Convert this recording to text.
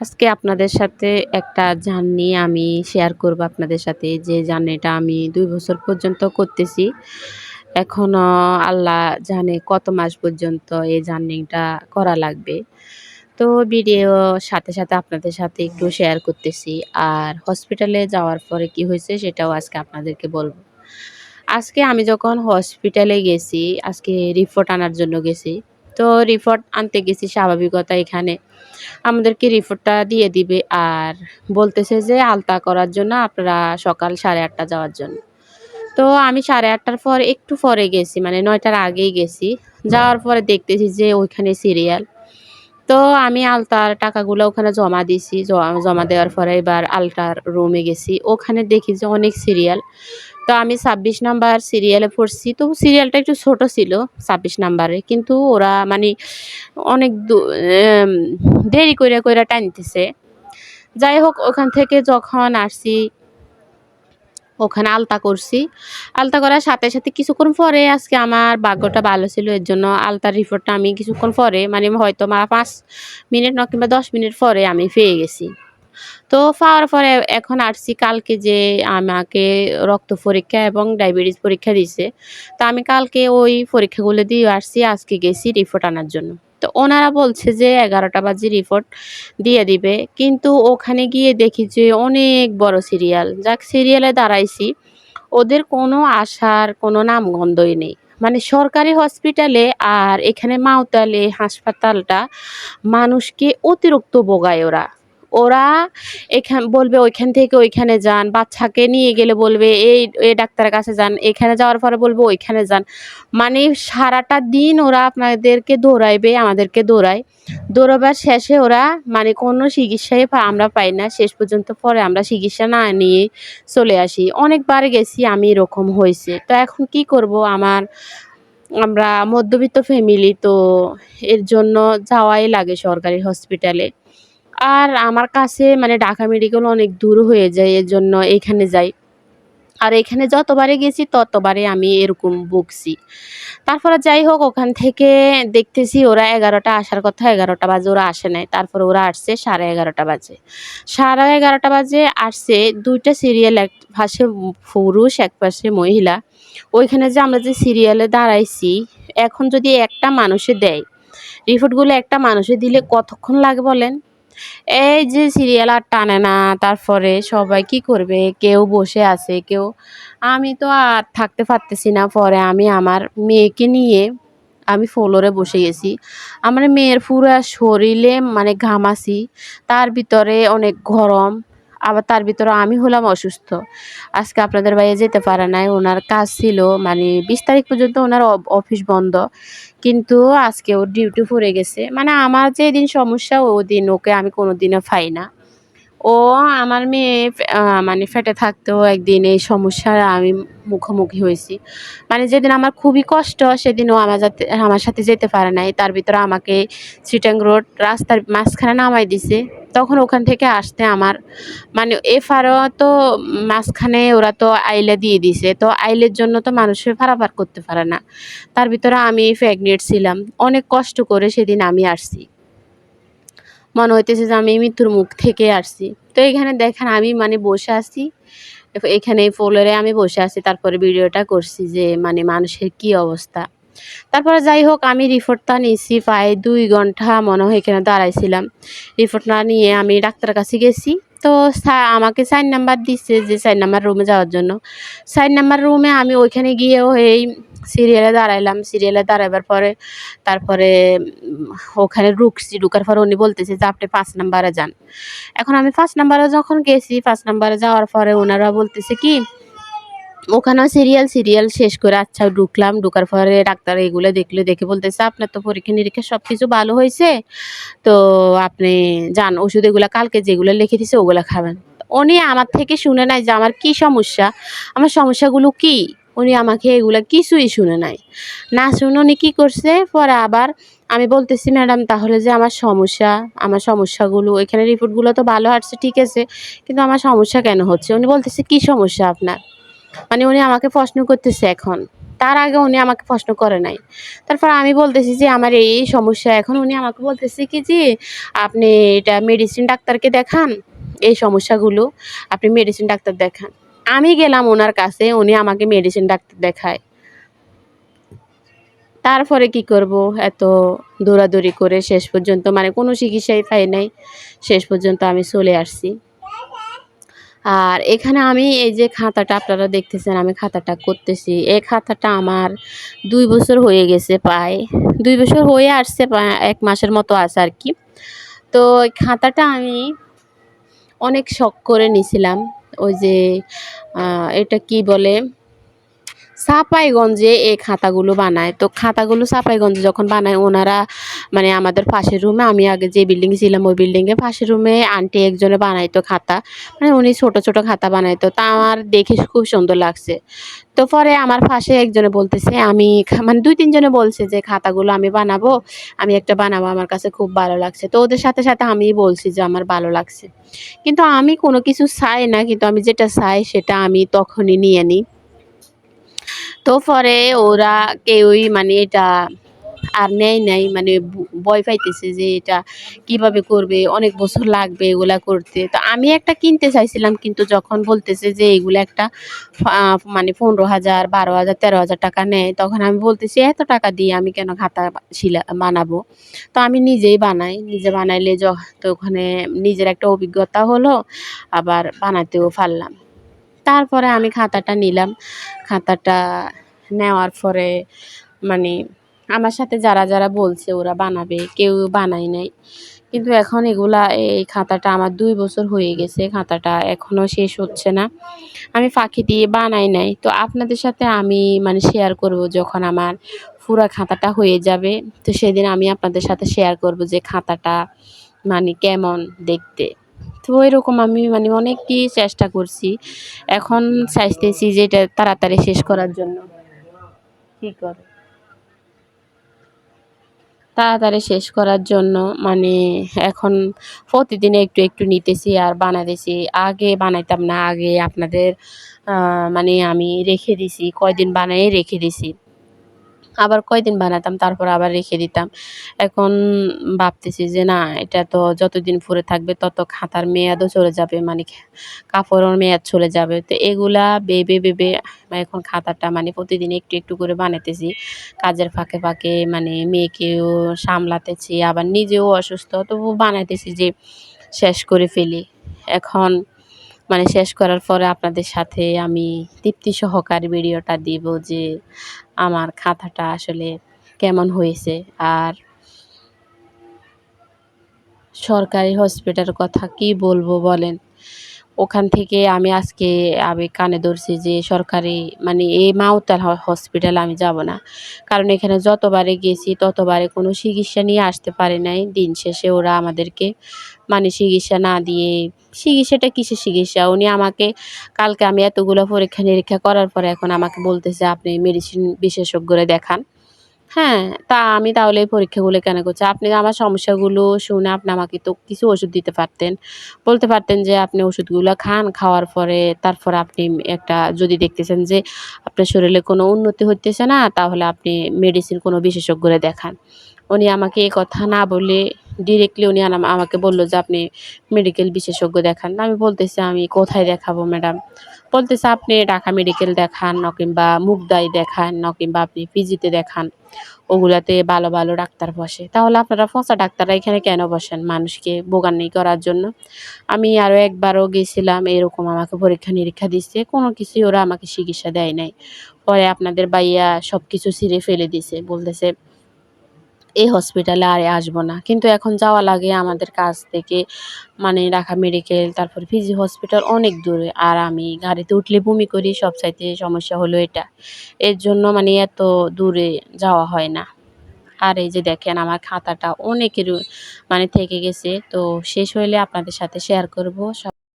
আজকে আপনাদের সাথে একটা জার্নি আমি শেয়ার করব আপনাদের সাথে। যে জার্নিটা আমি দুই বছর পর্যন্ত করতেছি। এখনও আল্লাহ জানে কত মাস পর্যন্ত এই জার্নিটা করা লাগবে। তো ভিডিও সাথে সাথে আপনাদের সাথে একটু শেয়ার করতেছি। আর হসপিটালে যাওয়ার পরে কি হয়েছে সেটাও আজকে আপনাদেরকে বলব। আজকে আমি যখন হসপিটালে গেছি, আজকে রিপোর্ট আনার জন্য গেছি তো রিপোর্ট আনতে গেছি স্বাভাবিকতা এখানে। আমাদেরকে রিপোর্টটা দিয়ে দিবে আর বলতেছে যে আলতা করার জন্য আপনারা সকাল সাড়ে আটটা যাওয়ার জন্য। তো আমি সাড়ে আটটার পর একটু পরে গেছি মানে নয়টার আগেই গেছি। যাওয়ার পরে দেখতেছি যে ওইখানে সিরিয়াল তো আমি আলতার টাকাগুলো ওখানে জমা দিছি, জমা দেওয়ার পরে এবার আলতার রুমে গেছি। ওখানে দেখি যে অনেক সিরিয়াল তো আমি ছাব্বিশ নাম্বার সিরিয়ালে পড়ছি। তো সিরিয়ালটা একটু ছোট ছিল, ছাব্বিশ নাম্বারে কিন্তু ওরা মানে অনেক দেরি কইরা কইরা টানতেছে। যাই হোক, ওখান থেকে যখন আসছি, ওখানে আলতা করছি। আলতা করার সাথে সাথে কিছুক্ষণ পরে আজকে আমার ভাগ্যটা ভালো ছিল, এর জন্য আলতার রিপোর্টটা আমি কিছুক্ষণ পরে মানে হয়তো মা পাঁচ মিনিট না কিংবা দশ মিনিট পরে আমি পেয়ে গেছি। তো পাওয়ার পরে এখন আসছি, কালকে যে আমাকে রক্ত পরীক্ষা এবং ডায়াবেটিস পরীক্ষা দিছে তো আমি কালকে ওই পরীক্ষাগুলো দিয়ে আসছি, আজকে গেছি রিপোর্ট আনার জন্য। তো ওনারা বলছে যে এগারোটা বাজে রিপোর্ট দিয়ে দিবে। কিন্তু ওখানে গিয়ে দেখি যে অনেক বড় সিরিয়াল যাক সিরিয়ালে দাঁড়াইছি। ওদের কোনো আশার কোনো নামগন্ধই নেই। মানে সরকারি হসপিটালে আর এখানে মাওতালে, হাসপাতালটা মানুষকে অতিরিক্ত বোগায় ওরা। ওরা এখান, বলবে ওইখান থেকে ওইখানে যান, বাচ্চাকে নিয়ে গেলে বলবে, এই এই ডাক্তারের কাছে যান, এখানে যাওয়ার পরে বলবে ওইখানে যান। মানে সারাটা দিন ওরা আপনাদেরকে দৌড়াইবে, আমাদেরকে দৌড়ায়। দৌড়াবার শেষে ওরা মানে কোনো চিকিৎসাই আমরা পাই না। শেষ পর্যন্ত পরে আমরা চিকিৎসা না নিয়ে চলে আসি। অনেকবার গেছি আমি এরকম হয়েছে। তো এখন কি করব? আমার, আমরা মধ্যবিত্ত ফ্যামিলি তো এর জন্য যাওয়াই লাগে সরকারি হসপিটালে আর আমার কাছে মানে ঢাকা মেডিকেল অনেক দূর হয়ে যায় এর জন্য এখানে যাই। আর এখানে যতবারে গেছি, ততবারে আমি এরকম বকছি তারপরে যাই হোক, ওখান থেকে দেখতেছি ওরা এগারোটা আসার কথা, এগারোটা বাজে, ওরা আসে নাই। তারপরে ওরা আসছে সাড়ে এগারোটা বাজে। সাড়ে এগারোটা বাজে, আসছে দুইটা সিরিয়াল এক পাশে পুরুষ, এক পাশে মহিলা। ওইখানে যে আমরা যে সিরিয়ালে দাঁড়াইছি, এখন যদি একটা মানুষে দেয় রিপোর্টগুলো একটা মানুষে দিলে কতক্ষণ লাগে বলেন? এই যে সিরিয়াল আর টানে না, তারপরে সবাই কি করবে? কেউ বসে আছে, কেউ, আমি তো আর থাকতে পারতেছি না। পরে আমি আমার মেয়েকে নিয়ে আমি ফ্লোরে বসে গেছি। আমার মেয়ের পুরো শরীরে মানে ঘামাছি তার ভিতরে অনেক গরম। আবার তার ভিতরে আমি হলাম অসুস্থ। আজকে আপনাদের বাইরে যেতে পারে নাই, ওনার কাজ ছিল মানে বিশ তারিখ পর্যন্ত ওনার অফিস বন্ধ। কিন্তু আজকে ওর ডিউটি পড়ে গেছে। মানে আমার যে দিন সমস্যা ও দিন ওকে আমি কোনো দিনও পাই না। ও আমার মেয়ে মানে ফেটে থাকতেও একদিন এই সমস্যার আমি মুখোমুখি হয়েছি। মানে যেদিন আমার খুবই কষ্ট সেদিন ও আমার যাতে, আমার সাথে যেতে পারে নাই। তার ভিতরে আমাকে চিটাং রোড রাস্তার মাঝখানে নামাই দিছে। তখন ওখান থেকে আসতে আমার মানে এফারও তো মাঝখানে ওরা তো আইলে দিয়ে দিছে। তো আইলের জন্য তো মানুষের পারাপার করতে পারে না। তার ভিতরে আমি প্রেগনেন্ট ছিলাম। অনেক কষ্ট করে সেদিন আমি আসছি। মনে হইতেছে যে আমি মৃত্যুর মুখ থেকে আসছি। তো এখানে দেখেন আমি মানে বসে আছি, এখানে ফ্লোরে আমি বসে আছি, তারপরে ভিডিওটা করছি যে মানে মানুষের কি অবস্থা। তারপরে যাই হোক, আমি রিপোর্টটা নিয়েছি প্রায় দুই ঘণ্টা মনে হয় এখানে দাঁড়াইছিলাম। রিপোর্টটা নিয়ে আমি ডাক্তারের কাছে গেছি। তো আমাকে চার নাম্বার দিচ্ছে যে চার নাম্বার রুমে যাওয়ার জন্য। চার নাম্বার রুমে আমি ওইখানে গিয়েও এই সিরিয়ালে দাঁড়াইলাম, সিরিয়ালে দাঁড়াবার পরে, তারপরে ওখানে ঢুকছি ঢুকার পরে উনি বলতেছে যে আপনি পাঁচ নাম্বারে যান। এখন আমি পাঁচ নাম্বারে যখন গেছি, পাঁচ নাম্বারে যাওয়ার পরে ওনারা বলতেছে কি ওখানেও সিরিয়াল সিরিয়াল শেষ করে আচ্ছা ঢুকলাম, ঢুকার পরে ডাক্তার এগুলো দেখলে, দেখে বলতেছে আপনার তো পরীক্ষা নিরীক্ষা সব কিছু ভালো হয়েছে, তো আপনি যান, ওষুধ এগুলো কালকে যেগুলো লিখে দিছে ওগুলো খাবেন। উনি আমার থেকে শুনে নাই যে আমার কি সমস্যা, আমার সমস্যাগুলো কি? উনি আমাকে এগুলো কিছুই শুনে নাই। না শুনে উনি কী করছে? পরে আবার আমি বলতেছি, ম্যাডাম, তাহলে যে আমার সমস্যা, আমার সমস্যাগুলো, এখানে রিপোর্টগুলো তো ভালো আসছে, ঠিক আছে, কিন্তু আমার সমস্যা কেন হচ্ছে? উনি বলতেছে, কি সমস্যা আপনার? মানে উনি আমাকে প্রশ্ন করতেছে এখন। তার আগে উনি আমাকে প্রশ্ন করে নাই। তারপর আমি বলতেছি যে, আমার এই সমস্যা এখন। উনি আমাকে বলতেছে কি যে আপনি এটা মেডিসিন ডাক্তারকে দেখান, এই সমস্যাগুলো, আপনি মেডিসিন ডাক্তার দেখান। আমি গেলাম ওনার কাছে, উনি আমাকে মেডিসিন ডাক্তার দেখায়। তারপরে কি করব? এত দৌড়াদৌড়ি করে শেষ পর্যন্ত মানে কোনো চিকিৎসাই পাই নাই। শেষ পর্যন্ত আমি চলে আসছি। আর এখানে আমি এই যে খাতাটা আপনারা দেখতেছেন, আমি খাতাটা করতেছি। এই খাতাটা আমার দুই বছর হয়ে গেছে প্রায়। দুই বছর হয়ে আসছে এক মাসের মতো আছে আর কি। তো খাতাটা আমি অনেক শখ করে নিছিলাম। ওই যে এটা কি বলে? চাঁপাইগঞ্জে এই খাতাগুলো বানায়। তো খাতাগুলো চাঁপাইগঞ্জে যখন বানায়, ওনারা মানে আমাদের পাশের রুমে, আমি আগে যে বিল্ডিং ছিলাম, ওই বিল্ডিংয়ে পাশের রুমে আন্টি একজনে বানাইতো খাতা। মানে উনি ছোট ছোট খাতা বানাইতো তা আমার দেখে খুব সুন্দর লাগছে। তো পরে আমার পাশে একজনে বলতেছে, আমি মানে দুই তিনজনে বলছে যে, খাতাগুলো আমি বানাবো, আমি একটা বানাবো, আমার কাছে খুব ভালো লাগছে। তো ওদের সাথে সাথে আমি বলছি যে, আমার ভালো লাগছে। কিন্তু আমি কোনো কিছু চাই না, কিন্তু আমি যেটা চাই সেটা আমি তখনই নিয়ে নিই। তো পরে ওরা কেউই মানে এটা আর নেয় নাই মানে ভয় পাইতেছে যে এটা কীভাবে করবে, অনেক বছর লাগবে এগুলা করতে। তো আমি একটা কিনতে চাইছিলাম, কিন্তু যখন বলতেছে যে এগুলো একটা মানে পনেরো হাজার, বারো হাজার, তেরো হাজার টাকা নেয়, তখন আমি বলতেছি, এত টাকা দিয়ে আমি কেন খাতা শিলা, বানাবো? তো আমি নিজেই বানাই, নিজে বানাইলে তো ওখানে নিজের একটা অভিজ্ঞতা হলো, আবার বানাতেও পারলাম। তারপরে আমি খাতাটা নিলাম। খাতাটা নেওয়ার পরে মানে আমার সাথে যারা যারা বলছে ওরা বানাবে, কেউ বানায় নাই। কিন্তু এখন এগুলা, এই খাতাটা আমার দুই বছর হয়ে গেছে, খাতাটা এখনও শেষ হচ্ছে না। আমি ফাঁকি দিয়ে বানাই নাই। তো আপনাদের সাথে আমি মানে শেয়ার করব যখন আমার পুরা খাতাটা হয়ে যাবে। তো সেদিন আমি আপনাদের সাথে শেয়ার করব যে খাতাটা মানে কেমন দেখতে। তো এরকম আমি মানে অনেকই চেষ্টা করছি। এখন চাইতেছি যে এটা তাড়াতাড়ি শেষ করার জন্য। কি করে? তাড়াতাড়ি শেষ করার জন্য মানে এখন প্রতিদিন একটু একটু নিতেছি আর বানাতেছি। আগে বানাইতাম না, আগে আপনাদের মানে আমি রেখে দিছি, কয়দিন বানাই রেখে দিছি। আবার কয়দিন বানাতাম, তারপর আবার রেখে দিতাম। এখন ভাবতেছি যে না, এটা তো যতদিন পরে থাকবে তত খাতার মেয়াদও চলে যাবে মানে কাপড়ের মেয়াদ চলে যাবে। তো এগুলা ভেবে ভেবে এখন খাতাটা মানে প্রতিদিন একটু একটু করে বানাতেছি কাজের ফাঁকে ফাঁকে মানে মেয়েকেও সামলাতেছি, আবার নিজেও অসুস্থ তবু বানাইতেছি যে শেষ করে ফেলি। এখন মানে শেষ করার পরে আপনাদের সাথে আমি তৃপ্তি সহকার ভিডিওটা দিব যে আমার খাতাটা আসলে কেমন হয়েছে। আর সরকারি হসপিটাল কথা কি বলব বলেন? ওখান থেকে আমি আজকে আমি কানে ধরছি যে সরকারি মানে এই মাউতাল হসপিটাল আমি যাব না। কারণ এখানে যতবারে গেছি ততবারে কোনো চিকিৎসা নিয়ে আসতে পারে নাই। দিন শেষে ওরা আমাদেরকে মানে চিকিৎসা না দিয়ে, চিকিৎসাটা কিসের চিকিৎসা? উনি আমাকে, কালকে আমি এতগুলো পরীক্ষা নিরীক্ষা করার পরে এখন আমাকে বলতেছে, আপনি মেডিসিন বিশেষজ্ঞরা দেখান। হ্যাঁ তা আমি তাহলে এই পরীক্ষাগুলো কেন করছি? আপনি আমার সমস্যাগুলো শুনে আপনি আমাকে তো কিছু ওষুধ দিতে পারতেন। বলতে পারতেন যে আপনি ওষুধগুলো খান, খাওয়ার পরে তারপর আপনি একটা যদি দেখতেছেন যে আপনার শরীরে কোনো উন্নতি হইতেছে না, তাহলে আপনি মেডিসিন কোনো বিশেষজ্ঞরে দেখান। উনি আমাকে এই কথা না বলে ডিরেক্টলি উনি আমাকে বলল যে, আপনি মেডিকেল বিশেষজ্ঞ দেখান। আমি বলতেছি, আমি কোথায় দেখাবো ম্যাডাম বলতেছে, আপনি ঢাকা মেডিকেল দেখান, ন কিংবা মুগদাই দেখান, ন কিংবা আপনি পিজিতে দেখান। ওগুলাতে ভালো ভালো ডাক্তার বসে। তাহলে আপনারা ফসা ডাক্তাররা এখানে কেন বসেন মানুষকে বোগান্নি করার জন্য? আমি আরও একবারও গেছিলাম, এরকম আমাকে পরীক্ষা নিরীক্ষা দিচ্ছে, কোনো কিছুই ওরা আমাকে চিকিৎসা দেয় নাই। পরে আপনাদের বাইয়া সব কিছু ছিঁড়ে ফেলে দিছে, বলতেছে এই হসপিটালে আর আসব না। কিন্তু এখন যাওয়া লাগে আমাদের কাছ থেকে মানে ঢাকা মেডিকেল তারপর পিজি হসপিটাল অনেক দূরে। আর আমি গাড়িতে উঠলে বমি করি সব চাইতে সমস্যা হলো এটা। এর জন্য মানে এত দূরে যাওয়া হয় না। আর এই যে দেখেন, আমার খাতাটা অনেকের মানে থেকে গেছে। তো শেষ হইলে আপনাদের সাথে শেয়ার করব।